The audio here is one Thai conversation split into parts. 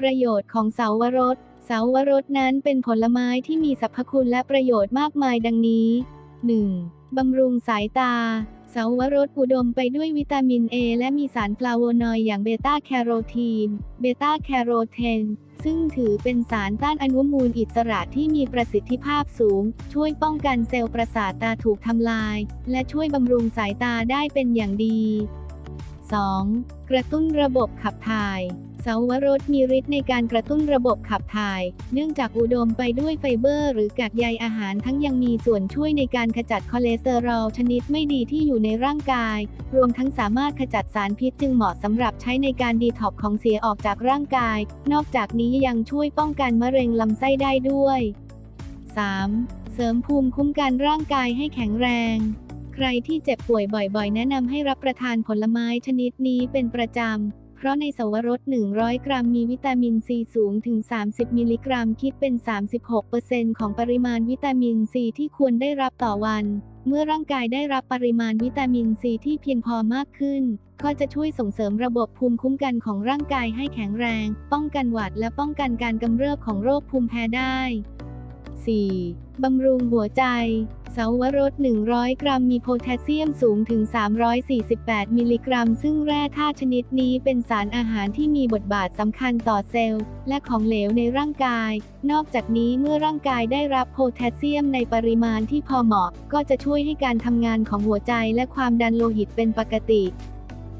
ประโยชน์ของเสาวรส เสาวรสนั้นเป็นผลไม้ที่มีสรรพคุณและประโยชน์มากมายดังนี้ 1. บำรุงสายตา เสาวรสอุดมไปด้วยวิตามิน A และมีสารฟลาโวนอยด์อย่างเบต้าแคโรทีน เบต้าแคโรเทน ซึ่งถือเป็นสารต้านอนุมูลอิสระที่มีประสิทธิภาพสูง ช่วยป้องกันเซลล์ประสาทตาถูกทำลาย และช่วยบำรุงสายตาได้เป็นอย่างดี 2. กระตุ้นระบบขับถ่าย เสาวรสมีฤทธิ์ในการกระตุ้นระบบขับถ่าย เนื่องจากอุดมไปด้วยไฟเบอร์ หรือกากใยอาหารทั้งยังมีส่วนช่วยในการขจัดคอเลสเตอรอลชนิดไม่ดีที่อยู่ในร่างกาย รวมทั้งสามารถขจัดสารพิษจึงเหมาะสำหรับใช้ในการดีท็อกของเสียออกจากร่างกาย นอกจากนี้ยังช่วยป้องกันมะเร็งลำไส้ได้ด้วย 3. เสริมภูมิคุ้มกันร่างกายให้แข็งแรงใครที่เจ็บป่วยบ่อยๆ แนะนำให้รับประทานผลไม้ชนิดนี้เป็นประจำ เพราะในสวรส 100 กรัมมีวิตามินซีสูงถึง 30 มิลลิกรัม คิดเป็น 36%ของปริมาณวิตามินซีที่ควรได้รับต่อวัน เมื่อร่างกายได้รับปริมาณวิตามินซีที่เพียงพอมากขึ้น ก็จะช่วยส่งเสริมระบบภูมิคุ้มกันของร่างกายให้แข็งแรง ป้องกันหวัดและป้องกันการกำเริบของโรคภูมิแพ้ได้ 4. บำรุงหัวใจ เสาวรส 100 กรัมมีโพแทสเซียมสูงถึง 348 มิลลิกรัม ซึ่งแร่ธาตุชนิดนี้เป็นสารอาหารที่มีบทบาทสำคัญต่อเซลล์ และของเหลวในร่างกาย นอกจากนี้เมื่อร่างกายได้รับโพแทสเซียมในปริมาณที่พอเหมาะ ก็จะช่วยให้การทำงานของหัวใจและความดันโลหิตเป็นปกติ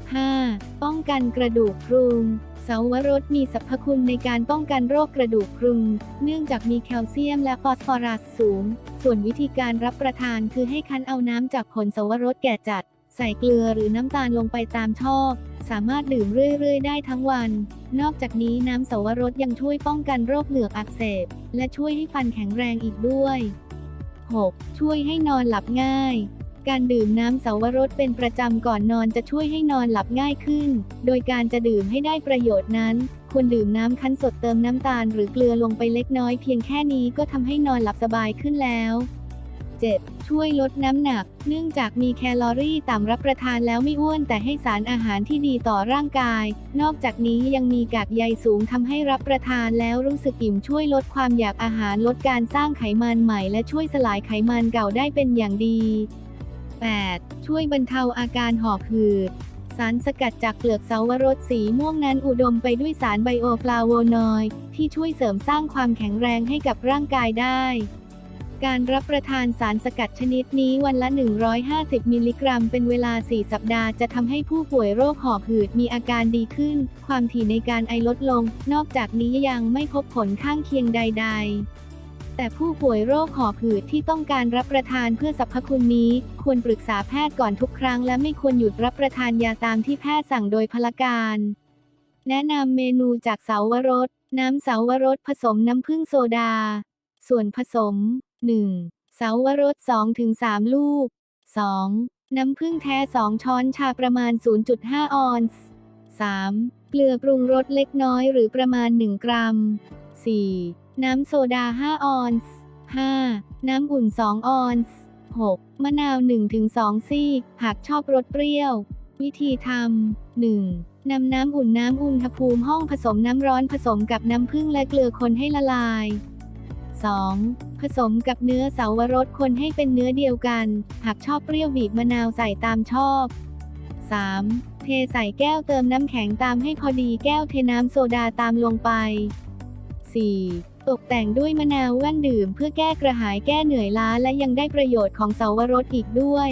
5. ป้องกันกระดูกพรุน สาวรสมีสรรพคุณในการป้องกันโรคกระดูกพรุนเนื่องจากมีแคลเซียมและฟอสฟอรัสสูง ส่วนวิธีการรับประทานคือให้คั้นเอาน้ำจากผลสาวรสแก่จัด ใส่เกลือหรือน้ำตาลลงไปตามชอบ สามารถดื่มเรื่อย ๆ ได้ทั้งวัน นอกจากนี้น้ำสาวรสยังช่วยป้องกันโรคเหงือกอักเสบ และช่วยให้ฟันแข็งแรงอีกด้วย 6. ช่วยให้นอนหลับง่าย การดื่มน้ำเสาวรสเป็นประจำก่อนนอนจะช่วยให้นอนหลับง่ายขึ้น โดยการจะดื่มให้ได้ประโยชน์นั้น ควรดื่มน้ำคั้นสดเติมน้ำตาลหรือเกลือลงไปเล็กน้อยเพียงแค่นี้ก็ทำให้นอนหลับสบายขึ้นแล้ว 7. ช่วยลดน้ำหนัก เนื่องจากมีแคลอรี่ต่ำรับประทานแล้วไม่อ้วน แต่ให้สารอาหารที่ดีต่อร่างกาย นอกจากนี้ยังมีกากใยสูงทำให้รับประทานแล้วรู้สึกอิ่มช่วยลดความอยากอาหารลดการสร้างไขมันใหม่ และช่วยสลายไขมันเก่าได้เป็นอย่างดี 8. ช่วยบรรเทาอาการหอบหืด สารสกัดจากเปลือกเสาวรสสีม่วงนั้นอุดมไปด้วยสารไบโอฟลาโวนอยด์ที่ช่วยเสริมสร้างความแข็งแรงให้กับร่างกายได้ การรับประทานสารสกัดชนิดนี้วันละ 150 มิลลิกรัม เป็นเวลา 4 สัปดาห์จะทำให้ผู้ป่วยโรคหอบหืดมีอาการดีขึ้น ความถี่ในการไอลดลง นอกจากนี้ยังไม่พบผลข้างเคียงใด ๆ แต่ผู้ป่วยโรคหอบหืดที่ต้องการรับประทานเพื่อสรรพคุณนี้ ควรปรึกษาแพทย์ก่อนทุกครั้งและไม่ควรหยุดรับประทานยาตามที่แพทย์สั่งโดยพลการ แนะนำเมนูจากเสาวรส น้ำเสาวรสผสมน้ำผึ้งโซดา ส่วนผสม 1. เสาวรส 2-3 ลูก 2. น้ำผึ้งแท้ 2 ช้อนชาประมาณ 0.5 ออนซ์ 3. เกลือปรุงรสเล็กน้อยหรือประมาณ 1 กรัม 4. น้ำโซดา 5 ออนซ์ 5. น้ำอุ่น 2 ออนซ์ 6. มะนาว 1-2 ซีกหากชอบรสเปรี้ยว วิธีทำ 1. นำน้ำอุ่นน้ำอุณหภูมิห้องผสมน้ำร้อนผสมกับน้ำผึ้งและเกลือคนให้ละลาย 2. ผสมกับเนื้อเสาวรสคนให้เป็นเนื้อเดียวกัน หากชอบเปรี้ยวบีบมะนาวใส่ตามชอบ 3. เทใส่แก้วเติมน้ำแข็งตามให้พอดีแก้วเทน้ำโซดาตามลงไป 4. ตกแต่งด้วยมะนาวแว่นดื่มเพื่อแก้กระหายแก้เหนื่อยล้าและยังได้ประโยชน์ของเสาวรสอีกด้วย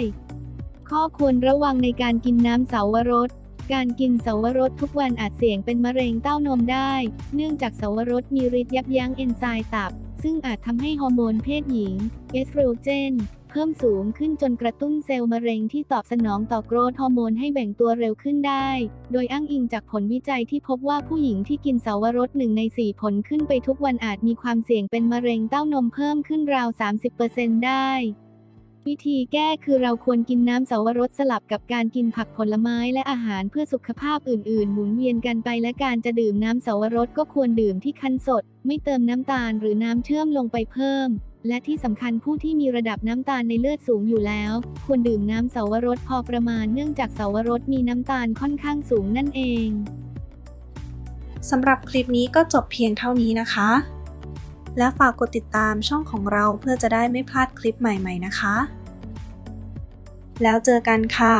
ข้อควรระวังในการกินน้ำเสาวรสการกินเสาวรสทุกวันอาจเสี่ยงเป็นมะเร็งเต้านมได้ เนื่องจากเสาวรสมีฤทธิ์ยับยั้งเอนไซม์ตับ ซึ่งอาจทำให้ฮอร์โมนเพศหญิง เอสโตรเจน เพิ่มสูงขึ้นจนกระตุ้นเซลล์มะเร็งที่ตอบสนองต่อโกรทฮอร์โมนให้แบ่งตัวเร็วขึ้นได้ โดยอ้างอิงจากผลวิจัยที่พบว่าผู้หญิงที่กินเสาวรสหนึ่งใน 4 ผลขึ้นไปทุกวันอาจมีความเสี่ยงเป็นมะเร็งเต้านมเพิ่มขึ้นราว 30%ได้วิธีแก้คือเราควรกินน้ำเสาวรสสลับกับการกินผักผลไม้และอาหารเพื่อสุขภาพอื่นๆ หมุนเวียนกันไปและการจะดื่มน้ำเสาวรสก็ควรดื่มที่คั้นสด ไม่เติมน้ำตาลหรือน้ำเชื่อมลงไปเพิ่มและที่สำคัญผู้ที่มีระดับน้ำตาลในเลือดสูงอยู่แล้ว ควรดื่มน้ำเสาวรสพอประมาณเนื่องจากเสาวรสมีน้ำตาลค่อนข้างสูงนั่นเองสำหรับคลิปนี้ก็จบเพียงเท่านี้นะคะ และฝากกดติดตามช่องของเราเพื่อจะได้ไม่พลาดคลิปใหม่ๆนะคะ แล้วเจอกันค่ะ